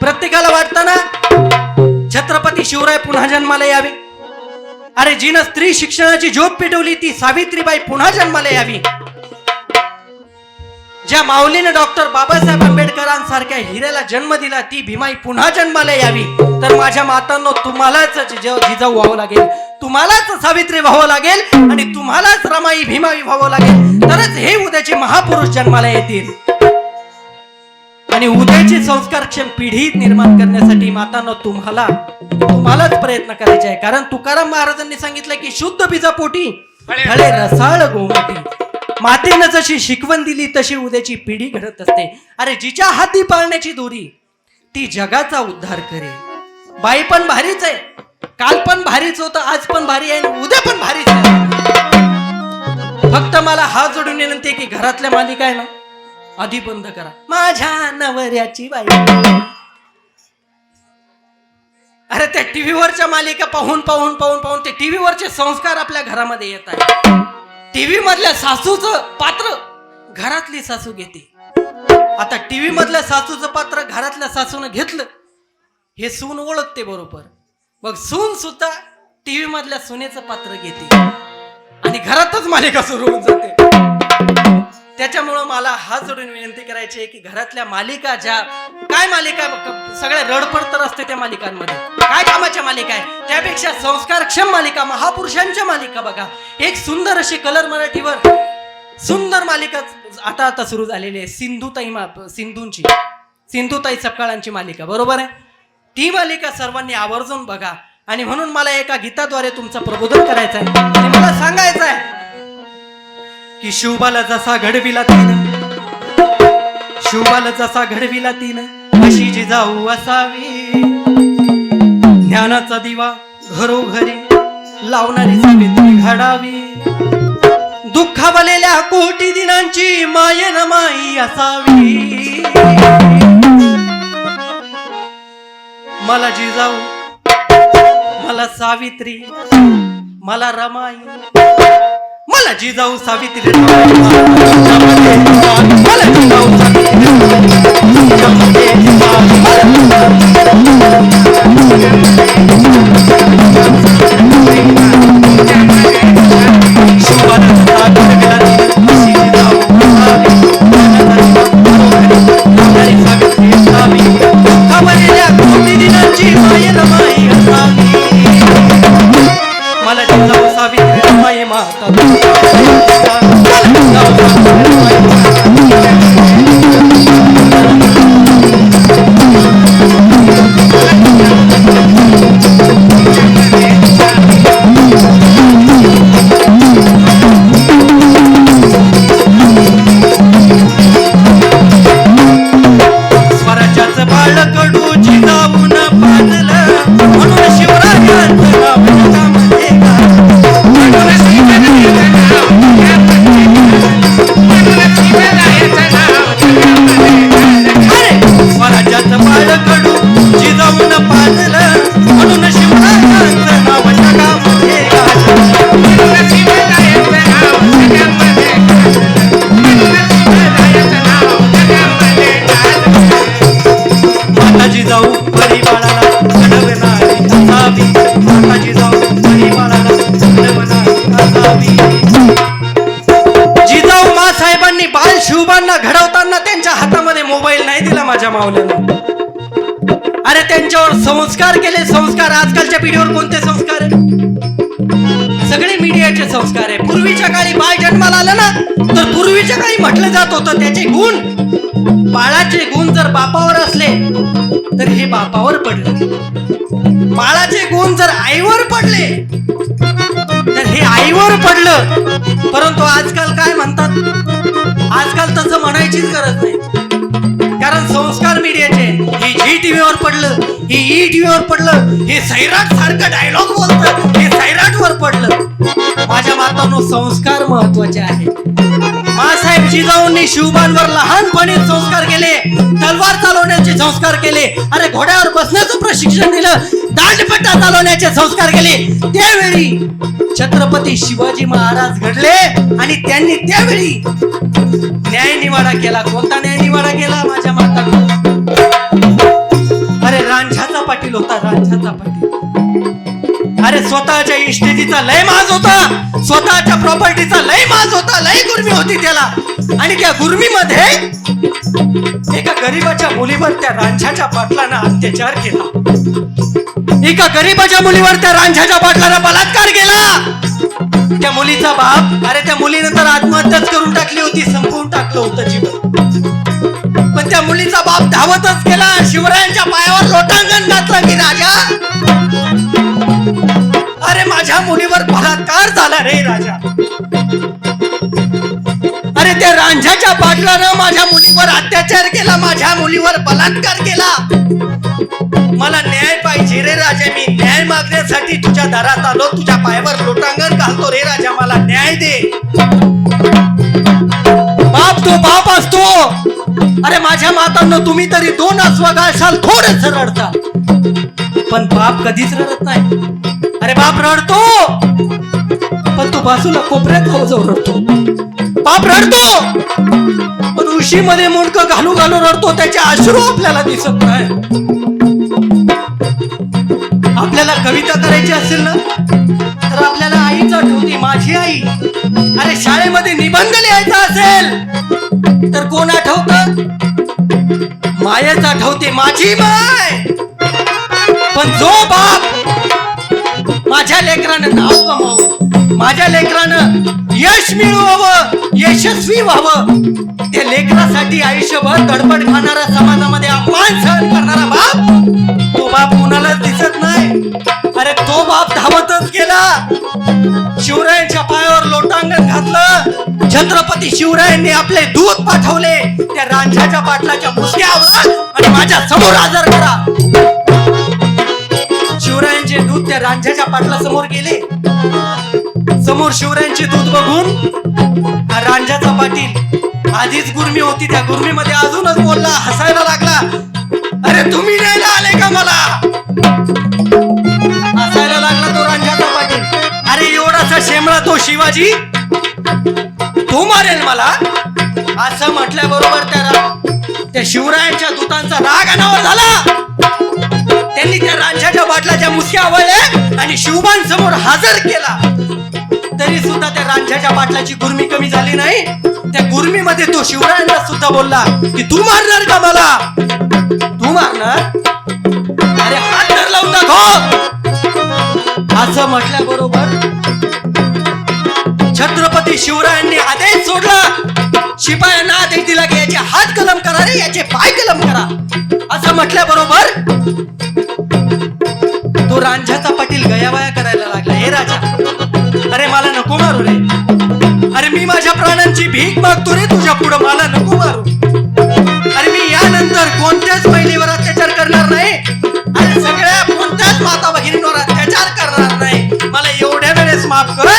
प्रत्येकाला वाटतं ना? छत्रपती शिवराय पुन्हा जन्माला यावे. अरे जिनं स्त्री शिक्षणाची ज्योत पेटवली ती सावित्रीबाई पुन्हा जन्माला यावी. ज्या माऊलीने डॉक्टर बाबासाहेब आंबेडकरांसारख्या हिऱ्याला जन्म दिला ती भीमाई पुन्हा जन्माला यावी. तर माझ्या मातांनो तुम्हालाच जिजाऊ व्हावं लागेल. तुम्हालाच सावित्री व्हावं लागेल आणि तुम्हालाच रमाई भीमाई व्हावं लागेल. तरच हे उद्याचे महापुरुष जन्माला येतील. आणि उद्याची संस्कारक्षम पिढी निर्माण करण्यासाठी मातांनो तुम्हाला तुम्हालाच प्रयत्न करायचे आहे. कारण तुकाराम महाराजांनी सांगितलं की शुद्ध बीजापोटी फळे रसाळ. गोमटी मातेनं जशी शिकवण दिली तशी उद्याची पिढी घडत असते. अरे जिच्या हाती पाळण्याची दोरी ती जगाचा उद्धार करेल. बाई पण भारीच आहे. काल पण भारीच होतं आज पण भारी आहे आणि उद्या पण भारीच आहे. फक्त मला हात जोडून विनंती की घरातल्या मालिका आहे ना आधी बंद करा. माझ्या नवऱ्याची बाई. अरे त्या टीव्हीवरच्या मालिका पाहून पाहून पाहून पाहून ते टीव्हीवरचे संस्कार आपल्या घरामध्ये येत आहेत. टीव्ही मधल्या सासूच पात्र घरातली सासू घेते. आता टीव्ही मधल्या सासूचं पात्र घरातल्या सासून घेतलं हे सून ओळखते बरोबर. मग सून सुद्धा टीव्ही मधल्या सुनेचं पात्र घेते. आणि घरातच मालिका सुरू होऊन जाते. त्याच्यामुळं मला हात जोडून विनंती करायची आहे की घरातल्या मालिका ज्या काय मालिका सगळ्या रडपड तर असते त्या मालिकांमध्ये. काय कामाच्या मालिका आहे? त्यापेक्षा संस्कारक्षम मालिका महापुरुषांच्या मालिका बघा. एक सुंदर अशी कलर मराठीवर सुंदर मालिका आता आता सुरू झालेली आहे. सिंधुताई मा सिंधूंची सिंधुताई सपकाळांची मालिका बरोबर आहे? ती मालिका सर्वांनी आवर्जून बघा. आणि म्हणून मला एका गीताद्वारे तुमचं प्रबोधन करायचं आहे मला सांगायचं आहे की शिवबाला जसा घडविला तिनं. शिवबाला जसा घडविला तिनं. अशी जिजाऊ असावी. ज्ञानाचा दिवा घरोघरी लावणारी सावित्री घडावी. दुःखावलेल्या कोटी दिनांची मायन माई असावी. मला जिजाऊ मला सावित्री मला रमाई मला जिजाऊ सावित्री मोबाईल नाही दिला माझ्या मावल्यानं अरे त्यांच्यावर संस्कार केले संस्कार. आजकालच्या पिढीवर कोणते संस्कार आहे सगळे मीडियाचे संस्कार आहे पूर्वीच्या काळी बाळ जन्माला आलं ना तर पूर्वीच्या काळी म्हटलं जात होतं त्याचे गुण. बाळाचे गुण जर बापावर असले तर हे बापावर पडले. बाळाचे गुण जर आईवर पडले तर हे आईवर पडलं. परंतु आजकाल काय म्हणतात? आजकाल तसं म्हणायचीच गरज नाही. पडलं हे ई टीव्हीवर पडलं हे सैराट सारखं डायलॉग बोलतं हे सैराट वर पडलं. माझ्या मातानो संस्कार महत्त्वाचे आहेत. मासाहेब जिजाऊंनी शिवबांवर लहानपणी संस्कार केले तलवार चालवण्याचे संस्कार केले अरे घोड्यावर बसण्याचं प्रशिक्षण दिलं दांडपट्टा चालवण्याचे संस्कार केले. त्यावेळी छत्रपती शिवाजी महाराज घडले आणि त्यांनी त्यावेळी न्याय निवाडा केला. कोणता न्याय निवाडा केला? माझ्या माता पाटील होता राजाचा पाटील. अरे स्वतःच्या इस्टेटीचा लय माज होता. स्वतःच्या प्रॉपर्टीचा लय माज होता लय गुर्मी होती त्याला. आणि त्या गुर्मीमध्ये एका गरीबाच्या मुलीवर त्या रांझाच्या पाटलानं अत्याचार केला. एका गरीबाच्या मुलीवर त्या रांझाच्या पाटलानं बलात्कार केला. त्या मुलीचा बाप अरे त्या मुलीनं तर आत्महत्याच करून टाकली होती संपवून टाकलं होतं जीवन पण त्या मुलीचा बाप धावतच गेला शिवरायांच्या पाया लोटांगण घातलं मी राजा अरे माझ्या मुलीवर बलात्कार झाला रे राजा. अरे त्या रांझ्याच्या पाटलानं माझ्या मुलीवर अत्याचार केला माझ्या मुलीवर बलात्कार केला. मला न्याय पाहिजे रे राजा मी न्याय मागण्यासाठी तुझ्या दारात आलो तुझ्या पायावर लोटांगण घालतो रे राजा मला न्याय दे. तो बाप असतो. अरे माझ्या मातांना तुम्ही तरी दोन अस्वा गाळशाल थोडंच रडता. पण बाप कधीच रडत नाही. अरे बाप रडतो. पण तो बाजूला कोपऱ्यात खाऊ जाऊ रडतो. बाप रडतो. पण उशीमध्ये मुंडक घालू घालू रडतो. त्याचे अश्रू आपल्याला दिसत नाही. आपल्याला कविता करायची असेल ना? होती माझी आई. अरे शाळेमध्ये निबंध लिहायचा असेल तर कोण आठवत? मायच आठवते माझी माय. पण जो बाप माझ्या लेकरानं नाव कमावं माझ्या लेकरानं यश मिळवावं यशस्वी व्हावं त्या लेकरासाठी आयुष्यभर तडपड खाणारा समाजामध्ये अपमान सहन करणारा बाप तो बाप कोणालाच दिसत नाही. अरे तो बाप धावतच गेला. शिवरायांच्या पायावर लोटांगण घातलं. छत्रपती शिवरायांनी आपले दूध पाठवले. त्या रांझाच्या बाटलाच्या मुसक्यावर आणि माझ्यासमोर आजार करा. शिवरायांचे दूध त्या रांझाच्या पाटला समोर गेले. समोर शिवरायांचे दूध बघून हा रांझाचा पाटील आधीच गुरमी होती. त्या गुरमीमध्ये अजूनच बोलला हसायला लागला. अरे तुम्ही न्यायला आले का मला? शेमळा तो शिवाजी? तू मारेल मला? असं म्हटल्याबरोबर त्याला त्या शिवरायांच्या दूतांचा राग अनावर झाला. त्यांनी त्या रांझाच्या बाटलाच्या मुसक्या आवळल्या आणि शिवबान समोर हजर केला. तरी सुद्धा त्या रांझाच्या बाटलाची गुरमी कमी झाली नाही. त्या गुरमीमध्ये तो शिवरायांना सुद्धा बोलला की तू मारणार का मला? तू मारणार? अरे हात धरला लावून दाखव. असं म्हटल्याबरोबर छत्रपती शिवरायांनी आदेश सोडला. शिपायांना आदेश दिला की याचे हात कलम करा रे याचे पाय कलम करा. असं म्हटल्याबरोबर तो रांझाचा पाटील गयावाया करायला लागला. हे राजा अरे मला नको मारू रे. अरे मी माझ्या प्राणांची भीक मागतो रे तुझ्या पुढं मला नको मारू. अरे मी यानंतर कोणत्याच महिलेवर अत्याचार करणार नाही. अरे सगळ्या कोणत्याच माता भगिनींवर अत्याचार करणार नाही. मला एवढ्या वेळेस माफ कर.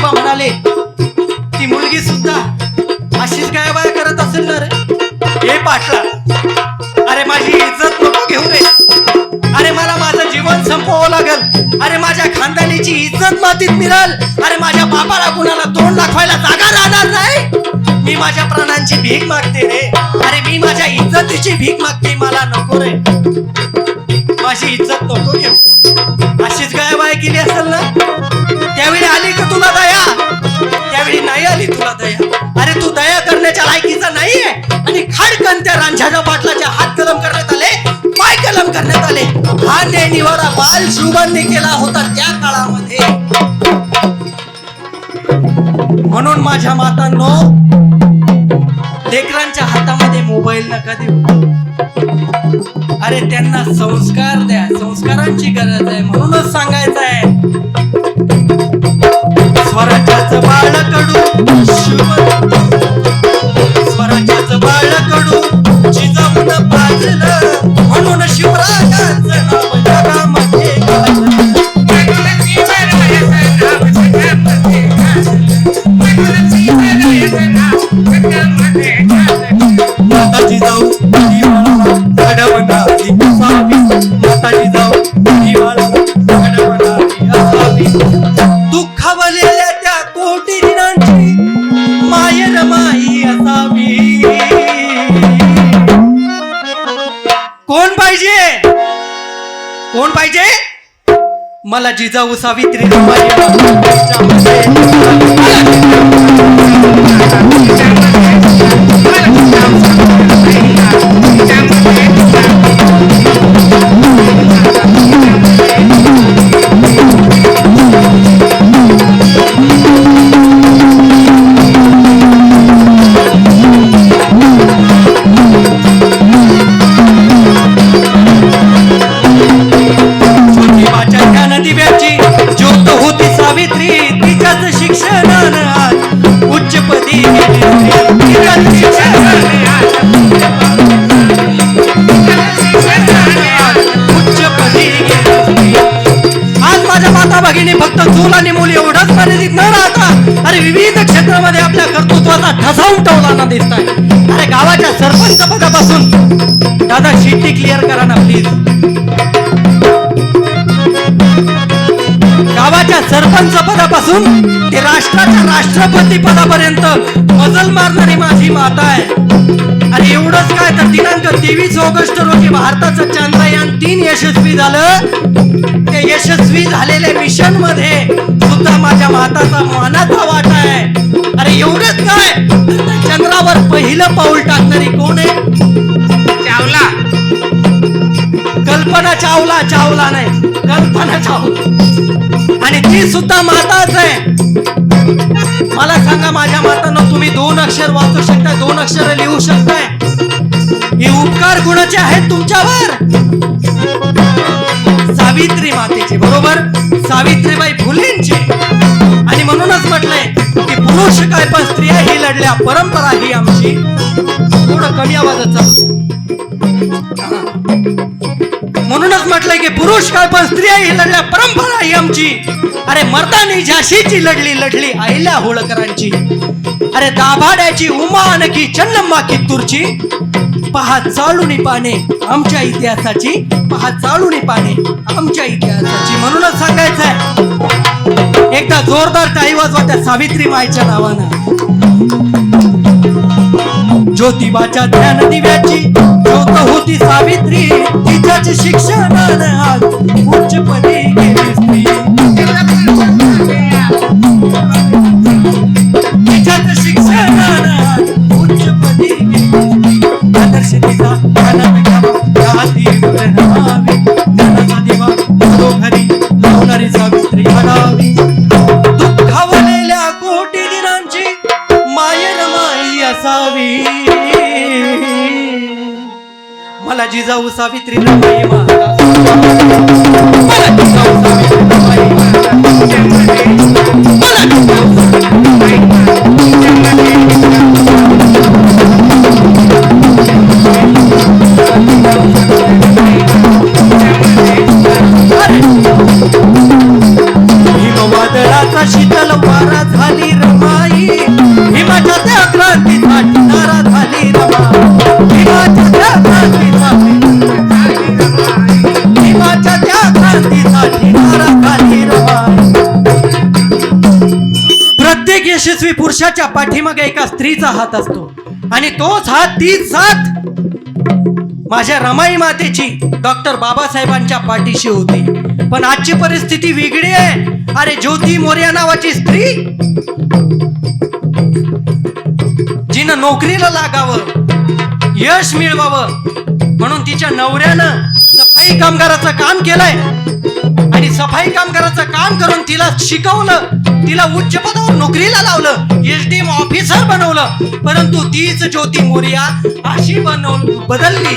त्यावेळी म्हणाले ती मुलगी सुद्धा अशीच काय बाय करत असेल ना रे? हे पाटला अरे माझी इज्जत नको घेऊ रे. अरे मला माझं जीवन संपवावं लागल. अरे माझ्या खानदानीची इज्जत मातीत मिळाल. अरे माझ्या बापाला कुणाला तोंड दाखवायला जागा राहणार नाही. मी माझ्या प्राणांची भीक मागते रे. अरे मी माझ्या इज्जतीची भीक मागते मला नको रे. माझी इज्जत नको घेऊ. अशीच गायबाय केली असेल ना? त्यावेळी आली का तुला दया? झाली तुला दया. अरे तू दया करण्याच्या लायकीचा नाहीये. आणि खाडकन त्या रांझाच्या पाटलाच्या हात कलम करण्यात आले पाय कलम करण्यात आले. हा न्याय निवारा बाल शुभांनी केला होता त्या काळामध्ये. म्हणून माझ्या मातांनो लेकरांच्या हातामध्ये मोबाईल नका देऊ. अरे त्यांना संस्कार द्या. संस्कारांची गरज आहे म्हणूनच सांगायचं आहे स्वराज्याचं बाळ माई असावी. कोण पाहिजे? कोण पाहिजे? मला जिजाऊ सावित्री आपल्या कर्तृत्वाचा ठसा उठवताना दिसत आहे अरे गावाच्या सरपंच पदापासून. दादा शिट्टी क्लिअर करा ना प्लीज गावाच्या सरपंच पदापासून ते राष्ट्राच्या राष्ट्रपती पदापर्यंत मजल मारणारी माझी माता आहे. आणि एवढंच काय तर दिनांक तेवीस ऑगस्ट रोजी भारताचं चांद्रयान तीन यशस्वी झालं. ते यशस्वी झालेल्या मिशनमध्ये सुद्धा माझ्या माताचा मानाचा वाटा आहे. अरे एवढंच काय? चंद्रावर पहिलं पाऊल टाकणारी कोण आहे? चावला. कल्पना चावला चावला नाही. कल्पना चावला. आणि ती सुद्धा माताच आहे. मला सांगा माझ्या मातानं तुम्ही दोन अक्षर वाचू शकताय दोन अक्षर लिहू शकताय? हे उपकार गुणाचे आहेत तुमच्यावर? सावित्री मातेचे बरोबर? सावित्रीबाई फुलेंचे. आणि म्हणूनच म्हटलंय पुरुष काय पण स्त्रिया ही लढल्या परंपरा ही आमची. थोडं कमी आवाजाचा. म्हणूनच म्हटलंय की पुरुष काय पण स्त्रिया ही लढल्या परंपरा ही आमची. अरे मर्दानी झाशीची लढली लढली आईल्या होळकरांची. अरे दाभाड्याची उमा आणखी चन्नम्मा कित्तूरची. पहा चालूनी पाने आमच्या इतिहासाची पहा चालूनी पाने आमच्या इतिहासाची. म्हणूनच सांगायचंय. एकदा जोरदार टाळी वाजवा त्या सावित्री माईच्या नावानं. ज्योतिबाच्या ध्यान दिव्याची ज्योत होती सावित्री. तिच्याच शिक्षणानं आज उच्चपदी गेली स्त्री. मला जिजाऊ सावित्री रमाई माता मला जिजाऊ सावित्री रमाई माता. यशस्वी पुरुषाच्या पाठीमागे एका स्त्रीचा हात असतो. आणि तोच हात तीच साथ माझ्या रमाई मातेची डॉक्टर बाबासाहेबांच्या पाठीशी होती. पण आजची परिस्थिती वेगळी आहे. अरे ज्योती मोर्या नावाची स्त्री जिनं नोकरीला लागावं यश मिळवावं म्हणून तिच्या नवऱ्यानं सफाई कामगाराचं काम केलंय. सफाई कामगाराचं काम करून तिला शिकवलं तिला उच्च पदावर नोकरीला लावलं एस डी एम ऑफिसर बनवलं. परंतु तीच ज्योती मोरिया अशी बनव बदलली.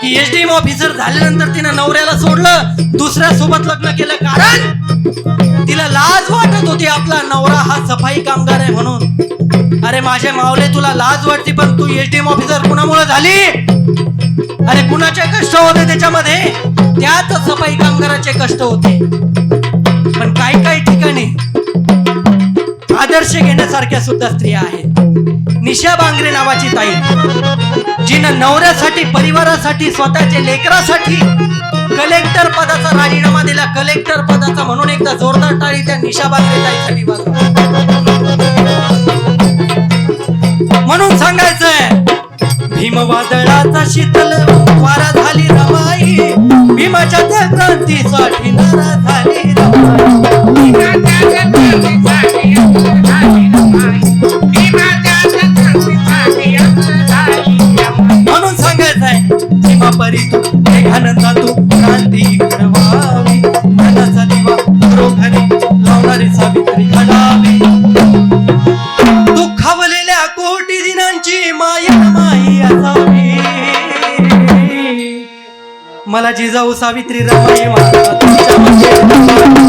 की एस डी एम ऑफिसर झाल्यानंतर तिनं नवऱ्याला सोडलं दुसऱ्या सोबत लग्न केलं कारण तिला लाज वाटत होती आपला नवरा हा सफाई कामगार आहे म्हणून. अरे माझे मावले तुला लाज वाटते पण तू एस डी एम ऑफिसर कुणामुळे झाली? अरे कुणाच्या कष्ट होते त्याच्यामध्ये? त्याच सफाई कामगाराचे कष्ट होते. पण काही काही ठिकाणी आदर्श घेण्यासारख्या सुद्धा स्त्रिया आहेत. निशा बांगरे नावाची ताई जिनं नवऱ्यासाठी परिवारासाठी स्वतःच्या लेकरासाठी कलेक्टर पदाचा राजीनामा दिला. कलेक्टर पदाचा म्हणून एकदा जोरदार टाळी त्या निशा बांगरे ताईसाठी म्हणून सांगायचंय भीमवादळाचा शीतल वारा झाली रमाई. भीमा क्रांतीसाठी नाराज झाली म्हणून सांगायचंय सीमापरी तू मेघानंदा तू जिजाऊ सावित्री रमाई माता तुमच्या